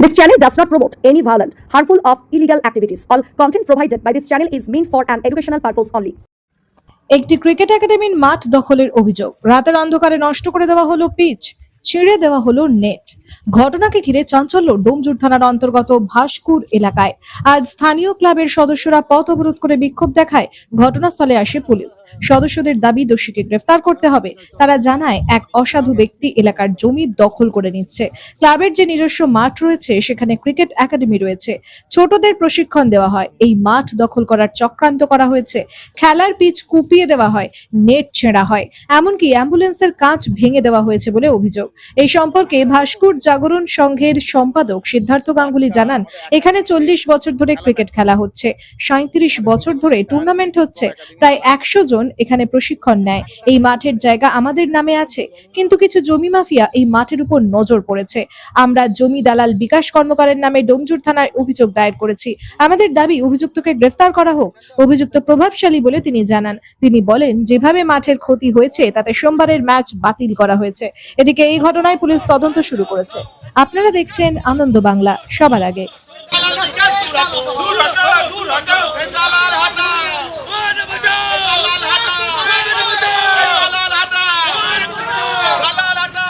This channel does not promote any violent, harmful, or illegal activities. All content provided by this channel is meant for an educational purpose only. একটি cricket একাডেমির মাঠ দখলের অভিযোগ রাতের অন্ধকারে নষ্ট করে দেওয়া হলো পিচ ছিঁড়ে দেওয়া হলো নেট ঘটনাকে ঘিরে চাঞ্চল্য ডোমজুর থানার অন্তর্গত ভাস্কুর এলাকায়। আজ স্থানীয় ক্লাবের সদস্যরা পথ অবরোধ করে বিক্ষোভ দেখায়। ঘটনাস্থলে আসে পুলিশ। সদস্যদের দাবি, দোষীকে গ্রেফতার করতে হবে। তারা জানায়, এক অসাধু ব্যক্তি এলাকার জমি দখল করে নিচ্ছে। ক্লাবের যে নিজস্ব মাঠ রয়েছে, সেখানে ক্রিকেট একাডেমি রয়েছে। ছোটদের প্রশিক্ষণ দেওয়া হয়। এই মাঠ দখল করার চক্রান্ত করা হয়েছে। খেলার পিচ কুপিয়ে দেওয়া হয়, নেট ছেঁড়া হয়। এমনকি অ্যাম্বুলেন্সের কাঁচ ভেঙে দেওয়া হয়েছে বলে অভিযোগ। এই সম্পর্কে ভাস্কুর জাগরণ সংঘের সম্পাদক সিদ্ধার্থ গাঙ্গুলি জানান, এখানে চল্লিশ বছর ধরে ক্রিকেট খেলা হচ্ছে। সাঁত্রিশ বছর ধরে টুর্নামেন্ট হচ্ছে। প্রায় একশো জন এখানে প্রশিক্ষণ নেয়। এই মাঠের জায়গা আমাদের নামে আছে। কিন্তু কিছু জমি মাফিয়া এই মাঠের উপর নজর পড়েছে। আমরা জমি দালাল বিকাশ কর্মকারের নামে ডোমজুর থানায় অভিযোগ দায়ের করেছি। আমাদের দাবি, অভিযুক্তকে গ্রেফতার করা হোক। অভিযুক্ত প্রভাবশালী বলে তিনি জানান। তিনি বলেন, যেভাবে মাঠের ক্ষতি হয়েছে, তাতে সোমবারের ম্যাচ বাতিল করা হয়েছে। এদিকে এই ঘটনায় পুলিশ তদন্ত শুরু করেছে। আপনারা দেখছেন আনন্দ বাংলা সবার আগে। দূর হটাও দূর হটাও বেঙ্গালার হাটা বাঁচাও বেঙ্গালার হাটা বাঁচাও বেঙ্গালার হাটা বেঙ্গালার হাটা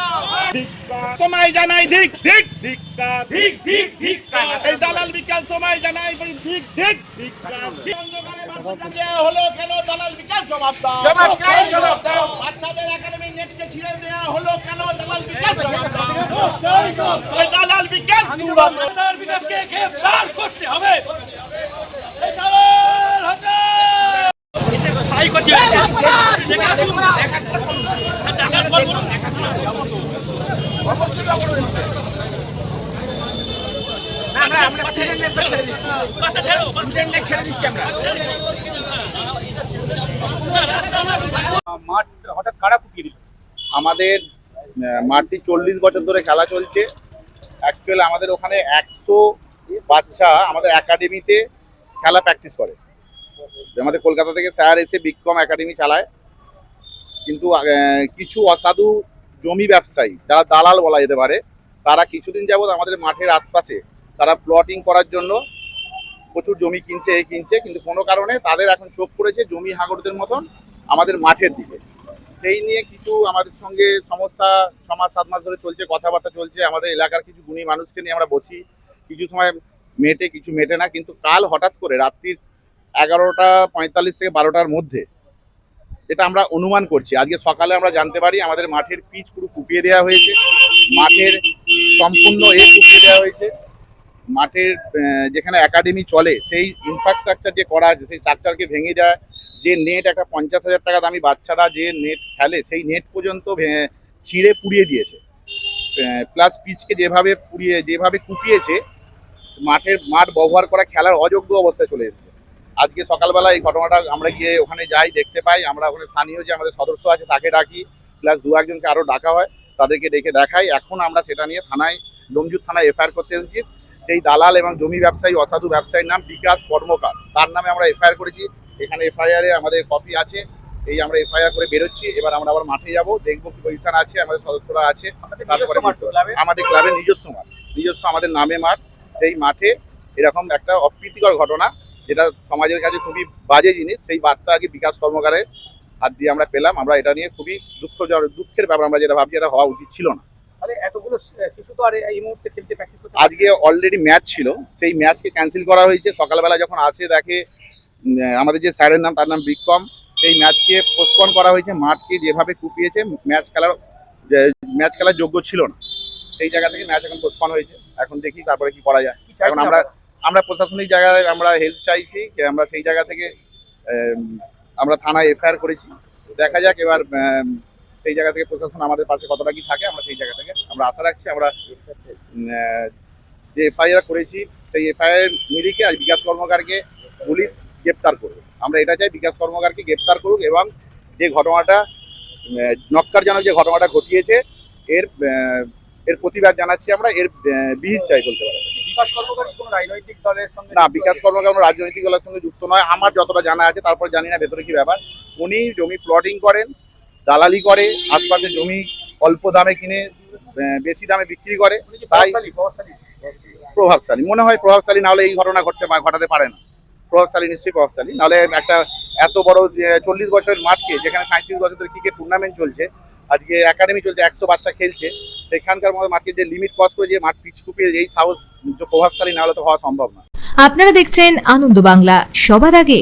সময় জানাই ঠিক ঠিক ধিক্কার ঠিক ঠিক ঠিক এই দালাল বিকাল সময় জানাই ঠিক ঠিক ধিক্কার অন্ধকারে বাচ্চাটা দেয়া হলো কেন দালাল বিকাল জবাব দাও। জবাব দাও বাচ্চাদের একাডেমি নেটকে ছিঁড়ে দেয়া হলো কেন দালাল বিকাল জবাব দাও এই দালাল বিকাল দূর হটাও তার বিকাশকে গ্রেফতার করতে হবে এই দালাল হটাও সাই করছে দেখা আসুন দেখা করব বাচ্চা ছেড়ো বাচ্চা ছেড়ে মাঠ হঠাৎ কারা কুপিয়ে দিল? আমাদের মাঠটি চল্লিশ বছর ধরে খেলা চলছে। অ্যাকচুয়ালি আমাদের ওখানে একশো বাচ্চা আমাদের একাডেমিতে খেলা প্র্যাকটিস করে। আমাদের কলকাতা থেকে স্যার এসে বিক্রম একাডেমি চালায়। কিন্তু কিছু অসাধু জমি ব্যবসায়ী, যারা দালাল বলা যেতে পারে, তারা কিছুদিন যাবৎ আমাদের মাঠের আশপাশে তারা প্লটিং করার জন্য প্রচুর জমি কিনছে, এই কিনছে। কিন্তু কোনো কারণে তাদের এখন চোখ পড়েছে জমি হাগরদের মতন আমাদের মাঠের দিকে। সেই নিয়ে কিছু আমাদের সঙ্গে সমস্যা, ছ মাস, সাত মাস ধরে চলছে, কথাবার্তা চলছে। আমাদের এলাকার কিছু গুণী মানুষকে নিয়ে আমরা বসি। কিছু সময় মেটে, কিছু মেটে না, কিন্তু কাল হঠাৎ করে রাত্রির এগারোটা পঁয়তাল্লিশ থেকে বারোটার মধ্যে এটা আমরা অনুমান করছি। আজকে সকালে আমরা জানতে পারি, আমাদের মাঠের পিচ পুরো কুপিয়ে দেওয়া হয়েছে। মাঠের সম্পূর্ণ এ কুপিয়ে দেওয়া হয়েছে। মাঠের যেখানে একাডেমি চলে, সেই ইনফ্রাস্ট্রাকচার যে করা আছে, সেই স্ট্রাকচারকে ভেঙে যায়, যে নেট একটা পঞ্চাশ হাজার টাকা দামি বাচ্চারা যে নেট খেলে, সেই নেট পর্যন্ত ছিঁড়ে পুড়িয়ে দিয়েছে। প্লাস পিচকে যেভাবে পুড়িয়ে, যেভাবে কুপিয়েছে, মাঠের, মাঠ ব্যবহার করা খেলার অযোগ্য অবস্থায় চলে এসেছে। আজকে সকালবেলা এই ঘটনাটা আমরা গিয়ে ওখানে যাই, দেখতে পাই, আমরা ওখানে স্থানীয় যে আমাদের সদস্য আছে, তাকে ডাকি প্লাস দু একজনকে আরও ডাকা হয়, তাদেরকে ডেকে দেখাই। এখন আমরা সেটা নিয়ে থানায়, ডোমজুর থানায় এফআইআর করতে এসেছি। সেই দালাল এবং জমি ব্যবসায়ী অসাধু ব্যবসায়ীর নাম বিকাশ কর্মকার। তার নামে আমরা এফআইআর করেছি। এখানে এফআইআর এ আমাদের কপি আছে। এই আমরা এফআইআর করে বেরোচ্ছি। এবার আমরা আবার মাঠে যাব। দেখব কি পজিশন আছে আমাদের সদস্যরা আছে। তারপরে? আমাদের ক্লাবের নিজস্ব মাঠ। নিজস্ব আমাদের নামে মাঠ। সেই মাঠে এরকম একটা অপ্রীতিকর ঘটনা যেটা সমাজের কাছে খুবই বাজে জিনিস। সেই বার্তা আগে বিকাশ কর্মকারের হাত দিয়ে আমরা পেলাম। আমরা এটা নিয়ে খুবই দুঃখজনক দুঃখের ব্যাপার আমরা যেটা ভাবছি এটা হওয়া উচিত ছিল না। আজকে অলরেডি ম্যাচ ছিল। সেই ম্যাচকে ক্যান্সেল করা হয়েছে। সকালবেলা যখন আসে দেখে আমাদের যে স্যারের নাম তার নাম বিক্রম। সেই ম্যাচকে পোস্টপন করা হয়েছে। মাঠকে যেভাবে কুপিয়েছে ম্যাচ খেলার ম্যাচ খেলার যোগ্য ছিল না। সেই জায়গা থেকে ম্যাচ এখন পোস্টপন হয়েছে। এখন দেখি তারপরে কি করা যায়। এখন আমরা আমরা প্রশাসনিক জায়গায় আমরা হেল্প চাইছি যে আমরা সেই জায়গা থেকে আমরা থানায় এফআইআর করেছি। দেখা যাক এবার সেই জায়গা থেকে প্রশাসন আমাদের পাশে কতটা কি থাকে আমরা সেই জায়গা থেকে আমরা আশা রাখছি আমরা যে এফআইআর করেছি সেই এফআইআর নিরিখে আজ বিকাশ কর্মকারকে পুলিশ গ্রেপ্তার করবে। আমরা এটা চাই বিকাশ কর্মকারকে গ্রেপ্তার করুক এবং যে ঘটনাটা নক্কারজনক যে ঘটনাটা ঘটিয়েছে এর এর প্রতিবাদ জানাচ্ছি আমরা এর বিহিত চাই বলতে পারি বিকাশ কর্মকারী কোনো রাজনৈতিক দলের সঙ্গে না বিকাশ কর্মকার কোনো রাজনৈতিক দলের সঙ্গে যুক্ত নয় আমার যতটা জানা আছে তারপর জানি না ভেতরে কি ব্যাপার। উনি জমি প্লটিং করেন দালালি করে আশপাশে জমি অল্প দামে কিনে বেশি দামে বিক্রি করে তাই প্রভাবশালী, প্রভাবশালী? প্রভাবশালী। মনে হয় প্রভাবশালী না হলে এই ঘটনা ঘটতে ঘটাতে পারে না। প্রভাবশালী নিশ্চয়ই প্রভাবশালী। নাহলে একটা এত বড় চল্লিশ বছরের মাঠকে যেখানে সাঁত্রিশ বছর ধরে ক্রিকেট টুর্নামেন্ট চলছে আজকে একাডেমি চলছে একশো বাচ্চা খেলছে সেখানকার মধ্যে মাঠকে যে লিমিট ক্রস করে যে মাঠ পিচ কুপিয়ে এই সাহস প্রভাবশালী না হলে তো হওয়া সম্ভব না। আপনারা দেখছেন আনন্দ বাংলা। সবার আগে